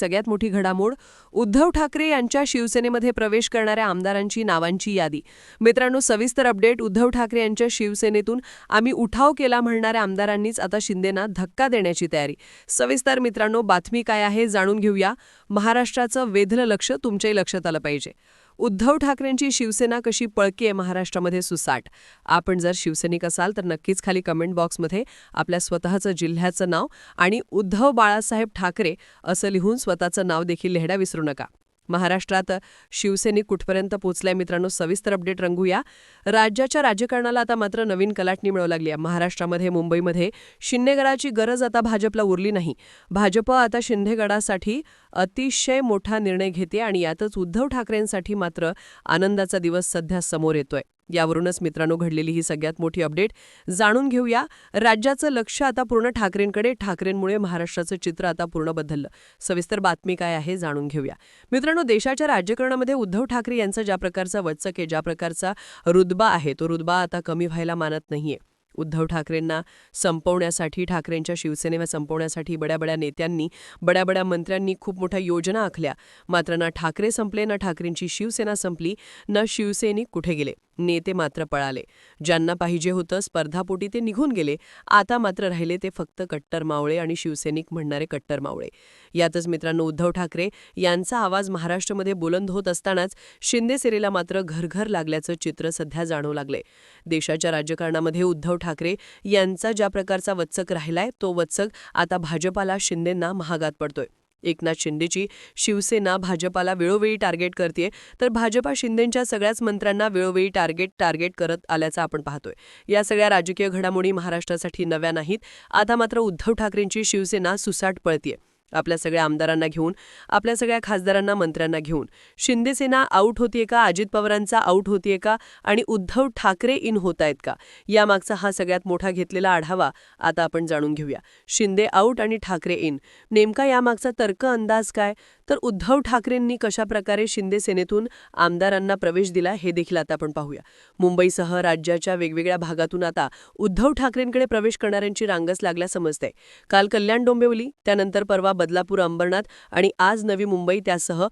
सगळ्यात मोठी घडामोड उद्धव ठाकरे यांच्या शिवसेनेमध्ये प्रवेश करणाऱ्या आमदारांची नावांची यादी. मित्रांनो सविस्तर अपडेट उद्धव ठाकरे यांच्या शिवसेनेतून आम्ही उठाव केला म्हणणाऱ्या आमदारांनीच आता शिंदेना धक्का देण्याची तयारी. सविस्तर मित्रांनो बातमी काय आहे जाणून घेऊया. महाराष्ट्राचं वेधलं लक्ष तुमच्याही लक्षात आलं पाहिजे. उद्धव ठाकरेंची शिवसेना कशी पळकीय महाराष्ट्रामध्ये सुसाट? आपण जर शिवसैनिक असाल तर नक्कीच खाली कमेंट बॉक्समध्ये आपल्या स्वतःचं जिल्ह्याचं नाव आणि उद्धव बाळासाहेब ठाकरे असं लिहून स्वतःचं नाव देखील लिहायला विसरू नका. महाराष्ट्रात शिवसैनिक कुठपर्यंत पोहोचलाय मित्रांनो? सविस्तर अपडेट रंगूया. राज्याच्या राजकारणाला आता मात्र नवीन कलाटणी मिळू लागली आहे. महाराष्ट्रामध्ये मुंबईमध्ये शिंदेगडाची गरज आता भाजपला उरली नाही. भाजप आता शिंदेगडासाठी अतिशय मोठा निर्णय घेते आणि यातच उद्धव ठाकरेंसाठी मात्र आनंदाचा दिवस सध्या समोर येतोय. यावरूनच मित्रांनो घडलेली ही सगळ्यात मोठी अपडेट. जाणून घेऊया राज्याचं लक्ष आता पूर्ण ठाकरेंकडे ठाकरेंमुळे महाराष्ट्राचं चित्र आता पूर्ण बदललं. सविस्तर बातमी काय आहे जाणून घेऊया. मित्रांनो देशाच्या राज्यकारणामध्ये उद्धव ठाकरे यांचा ज्या प्रकारचा वचक आहे ज्या प्रकारचा रुदबा आहे तो रुदबा आता कमी व्हायला मानत नाहीये. उद्धव ठाकरेंना संपवण्यासाठी ठाकरेंच्या शिवसेनेला संपवण्यासाठी बड्या बड्या नेत्यांनी बड्या बड्या मंत्र्यांनी खूप मोठ्या योजना आखल्या. मात्र ना ठाकरे संपले ना ठाकरेंची शिवसेना संपली न शिवसैनिक कुठे गेले? नेते मात्र पळाले. ज्यांना पाहिजे होतं स्पर्धापोटी ते निघून गेले. आता मात्र राहिले ते फक्त कट्टर मावळे आणि शिवसैनिक म्हणणारे कट्टर मावळे. यातच मित्रांनो उद्धव ठाकरे यांचा आवाज महाराष्ट्रामध्ये बुलंद होत असतानाच शिंदे सेनेला मात्र घरघर लागल्याचं चित्र सध्या जाणवू लागले देशाच्या राजकारणामध्ये उद्धव ठाकरे यांचा ज्या प्रकारचा वचक राहिलाय तो वचक आता भाजपाला शिंदेंना महागात पडतोय. एकनाथ शिंदेची. शिवसेना भाजपाला वेळोवेळी टार्गेट करते तर भाजपा शिंदेंच्या सगळ्याच मंत्र्यांना वेळोवेळी टार्गेट टार्गेट करत आल्याचं आपण पाहतोय. या सगळ्या राजकीय घडामोडी महाराष्ट्रासाठी नव्या नाहीत. आता मात्र उद्धव ठाकरेंची शिवसेना सुसाट पळतीये. आपल्या सगळ्या आमदारांना घेऊन आपल्या सगळ्या खासदारांना मंत्र्यांना घेऊन. शिंदेसेना आऊट होतीये का? अजित पवारांचा आऊट होतीये का? आणि उद्धव ठाकरे इन होत आहेत का? यामागचा हा सगळ्यात मोठा घेतलेला आढावा आता आपण जाणून घेऊया. शिंदे आऊट आणि ठाकरे इन नेमका यामागचा तर्क अंदाज काय? तर उद्धव ठाकरेंनी कशाप्रकारे शिंदे सेनेतून आमदारांना प्रवेश दिला हे देखील आता आपण पाहूया. मुंबईसह राज्याच्या वेगवेगळ्या भागातून आता उद्धव ठाकरेंकडे प्रवेश करणाऱ्यांची रांगच लागल्या समजते काल कल्याण डोंबिवली त्यानंतर परवा बदलापूर अंबरनाथ आणि आज नवी मुंबई त्यासह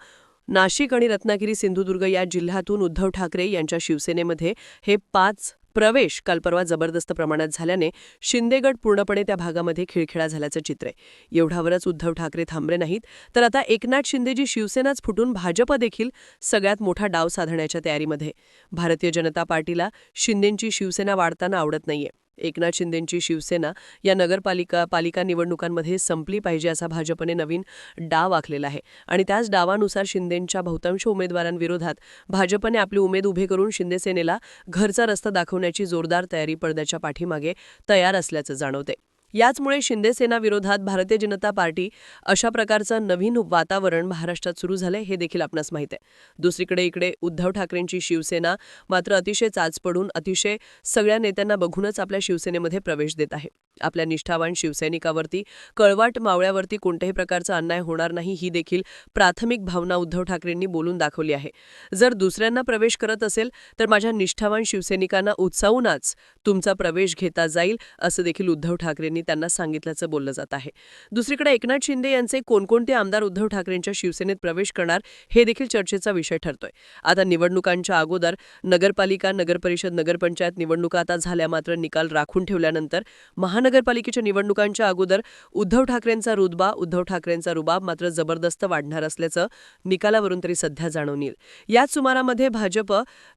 नाशिक आणि रत्नागिरी सिंधुदुर्ग या जिल्ह्यातून उद्धव ठाकरे यांच्या शिवसेनेमध्ये हे पाच प्रवेश काल परवा जबरदस्त प्रमाणात झाल्याने शिंदेगड पूर्णपणे त्या भागामध्ये खिळखिळा झाल्याचं चित्र आहे. एवढ्यावरच उद्धव ठाकरे थांबले नाहीत. तर आता एकनाथ शिंदेजी शिवसेनाच फुटून भाजप देखील सगळ्यात मोठा डाव साधण्याच्या तयारीमध्ये भारतीय जनता पार्टीला शिंदेंची शिवसेना वाढताना आवडत नाहीये. एकनाथ शिंदेंची शिवसेना या नगरपालिका पालिका निवडणुकांमध्ये संपली पाहिजे असा भाजपने नवीन डाव आखलेला आहे. आणि त्याच डावानुसार शिंदेंच्या बहुतांश उमेदवारांविरोधात भाजपने आपले उमेद उभे करून शिंदेसेनेला घरचा रस्ता दाखवण्याची जोरदार तयारी पडद्याच्या पाठीमागे तयार असल्याचं जाणवते याचमुळे शिंदेसेनाविरोधात भारतीय जनता पार्टी अशा प्रकारचं नवीन वातावरण महाराष्ट्रात सुरू झालंय हे देखील आपणास माहीत आहे. दुसरीकडे इकडे उद्धव ठाकरेंची शिवसेना मात्र अतिशय चाच पडून अतिशय सगळ्या नेत्यांना बघूनच आपल्या शिवसेनेमध्ये प्रवेश देत आहे. आपल्या निष्ठावान शिवसैनिकावरती कळवाट मावळ्यावरती कोणत्याही प्रकारचा अन्याय होणार नाही ही देखील प्राथमिक भावना उद्धव ठाकरेंनी बोलून दाखवली आहे. जर दुसऱ्यांना प्रवेश करत असेल तर माझ्या निष्ठावान शिवसैनिकांना उत्साहूनच तुमचा प्रवेश घेता जाईल असं देखील उद्धव ठाकरेंनी त्यांना सांगितल्याचं बोललं जात आहे. दुसरीकडे एकनाथ शिंदे यांचे कोणकोणते आमदार उद्धव ठाकरेंच्या शिवसेनेत प्रवेश करणार हे देखील चर्चेचा विषय ठरतोय. आता निवडणुकांच्या अगोदर नगरपालिका नगरपरिषद नगरपंचायत निवडणुका आता झाल्या मात्र निकाल राखून ठेवल्यानंतर महान महानगरपालिकेच्या निवडणुकांच्या अगोदर उद्धव ठाकरेंचा रुदबा उद्धव ठाकरेंचा रुबाब मात्र जबरदस्त वाढणार असल्याचं निकालावरून तरी सध्या जाणून येईल याच सुमारामध्ये भाजप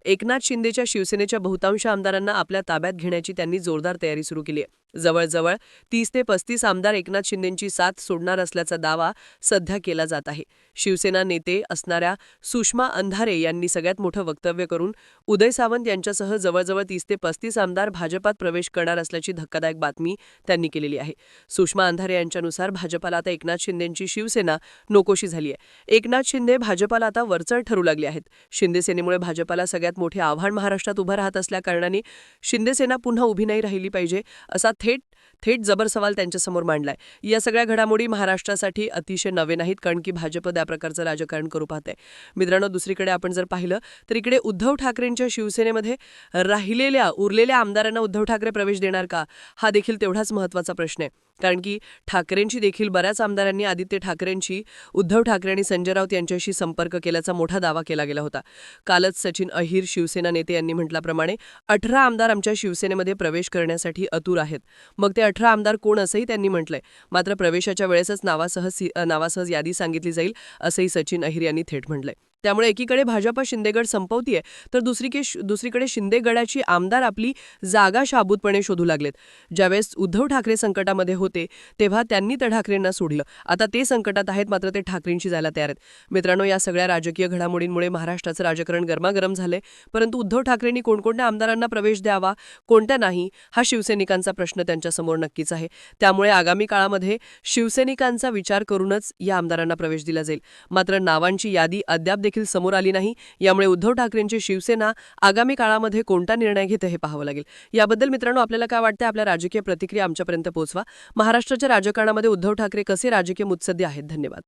एकनाथ शिंदेच्या शिवसेनेच्या बहुतांश आमदारांना आपल्या ताब्यात घेण्याची त्यांनी जोरदार तयारी सुरू केली आहे. जवळजवळ तीस ते पस्तीस आमदार एकनाथ शिंदेंची साथ सोडणार असल्याचा दावा सध्या केला जात आहे. शिवसेना नेते असणाऱ्या सुषमा अंधारे यांनी सगळ्यात मोठं वक्तव्य करून उदय सावंत यांच्यासह जवळजवळ तीस ते पस्तीस आमदार भाजपात प्रवेश करणार असल्याची धक्कादायक बातमी त्यांनी केलेली आहे. सुषमा अंधारे यांच्यानुसार भाजपाला आता एकनाथ शिंदेंची शिवसेना नकोशी झाली आहे. एकनाथ शिंदे भाजपाला आता वरचढ ठरू लागले आहेत. शिंदेसेनेमुळे भाजपाला सगळ्यात मोठे आव्हान महाराष्ट्रात उभं राहत असल्याकारणाने शिंदेसेना पुन्हा उभी नाही राहिली पाहिजे असा थेट थेट जबर सवाल त्यांच्यासमोर मांडलाय. या सगळ्या घडामोडी महाराष्ट्रासाठी अतिशय नवे नाहीत कारण की भाजप त्या प्रकारचं राजकारण करू पाहते मित्रांनो दुसरीकडे आपण जर पाहिलं तर इकडे उद्धव ठाकरेंच्या शिवसेनेमध्ये राहिलेल्या उरलेल्या आमदारांना उद्धव ठाकरे प्रवेश देणार का? हा देखील तेवढाच महत्त्वाचा प्रश्न आहे. कारण की ठाकरेंची देखील बऱ्याच आमदारांनी आदित्य ठाकरेंची उद्धव ठाकरे आणि संजय राऊत यांच्याशी संपर्क केल्याचा मोठा दावा केला गेला होता. कालच सचिन अहिर शिवसेना नेते यांनी म्हटल्याप्रमाणे अठरा आमदार आमच्या शिवसेनेमध्ये प्रवेश करण्यासाठी अतुर आहेत. मग ते अठरा आमदार कोण असंही त्यांनी म्हटलंय. मात्र प्रवेशाच्या वेळेसच नावासह सी- नावासह यादी सांगितली जाईल असंही सचिन अहिर यांनी थेट म्हटलंय. त्यामुळे एकीकडे भाजप शिंदेगड संपवतीये तर दुसरीके दुसरीकडे शिंदेगडाची आमदार आपली जागा शाबूतपणे शोधू लागलेत. ज्यावेळेस उद्धव ठाकरे संकटामध्ये होते तेव्हा त्यांनी त्या ठाकरेंना सोडलं. आता ते संकटात आहेत मात्र ते ठाकरेंशी जायला तयार आहेत. मित्रांनो या सगळ्या राजकीय घडामोडींमुळे महाराष्ट्राचं राजकारण गरमागरम झालंय. परंतु उद्धव ठाकरेंनी कोणकोणत्या आमदारांना प्रवेश द्यावा कोणत्या नाही हा शिवसैनिकांचा प्रश्न त्यांच्यासमोर नक्कीच आहे. त्यामुळे आगामी काळामध्ये शिवसैनिकांचा विचार करूनच या आमदारांना प्रवेश दिला जाईल. मात्र नावांची यादी अद्याप देखील समोर आली नाही. यामुळे उद्धव ठाकरेंची शिवसेना आगामी काळामध्ये कोणता निर्णय घेते हे पाहावं लागेल. याबद्दल मित्रांनो आपल्याला काय वाटतं आपल्या राजकीय प्रतिक्रिया आमच्यापर्यंत पोहोचवा. महाराष्ट्राच्या राजकारणामध्ये उद्धव ठाकरे कसे राजकीय मुत्सद्दी आहेत? धन्यवाद.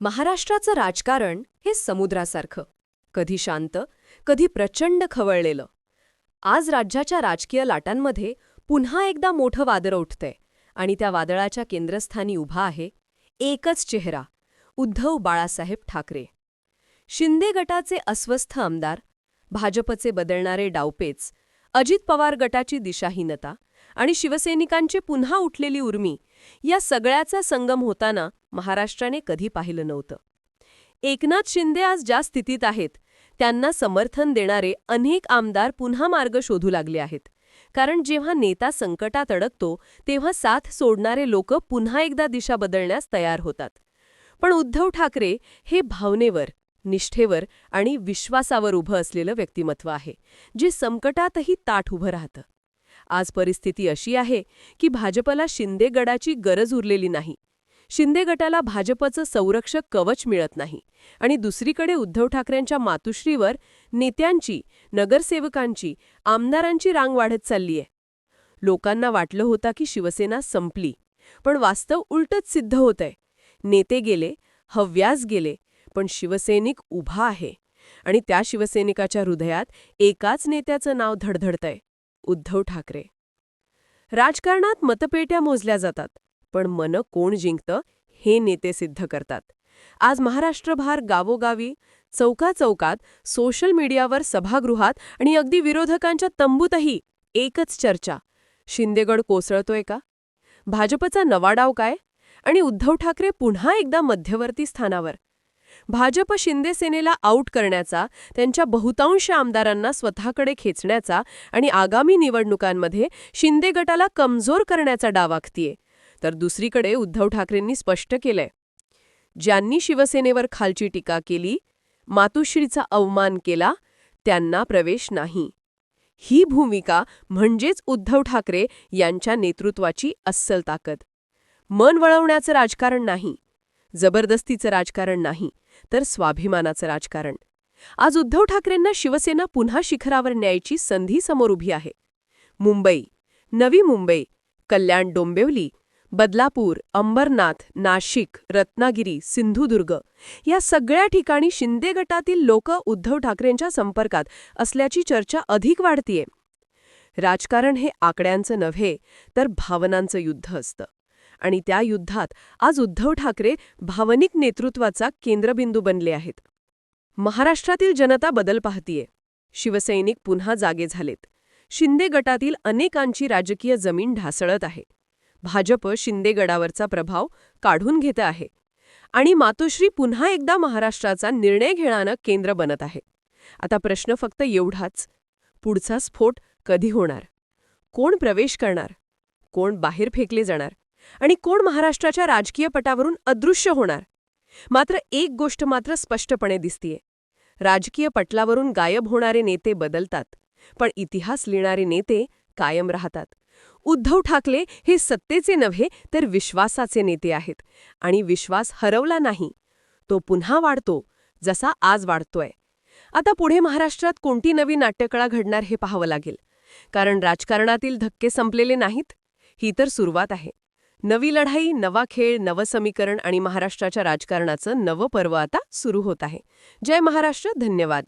महाराष्ट्राचं राजकारण हे समुद्रासारखं. कधी शांत कधी प्रचंड खवळलेलं. आज राज्याच्या राजकीय लाटांमध्ये पुन्हा एकदा मोठं वादळ उठतंय आणि त्या वादळाच्या केंद्रस्थानी उभा आहे एकच चेहरा उद्धव बाळासाहेब ठाकरे. शिंदे गटाचे अस्वस्थ आमदार भाजपचे बदलणारे डावपेच अजित पवार गटाची दिशाहीनता आणि शिवसैनिकांची पुन्हा उठलेली उर्मी या सगळ्याचा संगम होताना महाराष्ट्राने कधी पाहिलं नव्हतं. एकनाथ शिंदे आज ज्या स्थितीत आहेत त्यांना समर्थन देणारे अनेक आमदार पुन्हा मार्ग शोधू लागले आहेत. कारण जेव्हा नेता संकटात अडकतो तेव्हा साथ सोडणारे लोक पुन्हा एकदा दिशा बदलण्यास तयार होतात. पण उद्धव ठाकरे हे भावनेवर निष्ठेवर आणि विश्वासावर उभं असलेलं व्यक्तिमत्व आहे जे संकटातही ताठ उभं राहतं. आज परिस्थिती अशी आहे की भाजपला शिंदे गडाची गरज उरलेली नाही. शिंदे गटाला भाजपचं संरक्षक कवच मिळत नाही. आणि दुसरीकडे उद्धव ठाकरेंच्या मातुश्रीवर नेत्यांची नगरसेवकांची आमदारांची रांग वाढत चाललीय. लोकांना वाटलं होता की शिवसेना संपली. पण वास्तव उलटच सिद्ध होतंय. नेते गेले हव्यास गेले पण शिवसैनिक उभा आहे. आणि त्या शिवसैनिकाच्या हृदयात एकाच नेत्याचं नाव धडधडतंय. उद्धव ठाकरे. राजकारणात मतपेट्या मोजल्या जातात. पण मन कोण जिंकतं हे नेते सिद्ध करतात. आज महाराष्ट्रभार गावोगावी चौकाचौकात सोशल मीडियावर सभागृहात आणि अगदी विरोधकांच्या तंबूतही एकच चर्चा. शिंदेगड कोसळतोय का? भाजपचा नवा डाव काय? आणि उद्धव ठाकरे पुन्हा एकदा मध्यवर्ती स्थानावर. भाजप शिंदे सेनेला आऊट करण्याचा त्यांच्या बहुतांश आमदारांना स्वतःकडे खेचण्याचा आणि आगामी निवडणुकांमध्ये शिंदे गटाला कमजोर करण्याचा डाव आखतीये. तर दुसरीकडे उद्धव ठाकरेंनी स्पष्ट केलंय. ज्यांनी शिवसेनेवर खालची टीका केली मातुश्रीचा अवमान केला त्यांना प्रवेश नाही. ही भूमिका म्हणजेच उद्धव ठाकरे यांच्या नेतृत्वाची अस्सल ताकद. मन वळवण्याचं राजकारण नाही. जबरदस्तीचं राजकारण नाही तर स्वाभिमानाचं राजकारण. आज उद्धव ठाकरेंना शिवसेना पुन्हा शिखरावर न्यायची संधी समोर उभी आहे. मुंबई नवी मुंबई कल्याण डोंबिवली बदलापूर अंबरनाथ नाशिक रत्नागिरी सिंधुदुर्ग या सगळ्या ठिकाणी शिंदे गटातील लोक उद्धव ठाकरेंच्या संपर्कात असल्याची चर्चा अधिक वाढतीये. राजकारण हे आकड्यांचं नव्हे तर भावनांचं युद्ध असतं. आणि त्या युद्धात आज उद्धव ठाकरे भावनिक नेतृत्वाचा केंद्रबिंदू बनले आहेत. महाराष्ट्रातील जनता बदल पाहतीये. शिवसैनिक पुन्हा जागे झालेत. शिंदे गटातील अनेकांची राजकीय जमीन ढासळत आहे. भाजप शिंदे गडावरचा प्रभाव काढून घेत आहे. आणि मातोश्री पुन्हा एकदा महाराष्ट्राचा निर्णय घेणारं केंद्र बनत आहे. आता प्रश्न फक्त एवढाच. पुढचा स्फोट कधी होणार? कोण प्रवेश करणार? कोण बाहेर फेकले जाणार? आणि कोण महाराष्ट्राच्या राजकीय पटावरून अदृश्य होणार? मात्र एक गोष्ट मात्र स्पष्टपणे दिसतीये. राजकीय पटलावरून गायब होणारे नेते बदलतात पण इतिहास लिहिणारे नेते कायम राहतात. उद्धव ठाकरे हे सत्तेचे नव्हे तर विश्वासाचे नेते आहेत. आणि विश्वास हरवला नाही. तो पुन्हा वाढतो जसा आज वाढतोय. आता पुढे महाराष्ट्रात कोणती नवी नाट्यकळा घडणार हे पाहावं लागेल. कारण राजकारणातील धक्के संपलेले नाहीत? ही तर सुरुवात आहे. नवी लढाई नवा खेळ नवं समीकरण आणि महाराष्ट्राच्या राजकारणाचं नवं पर्व आता सुरू होत आहे. जय महाराष्ट्र धन्यवाद.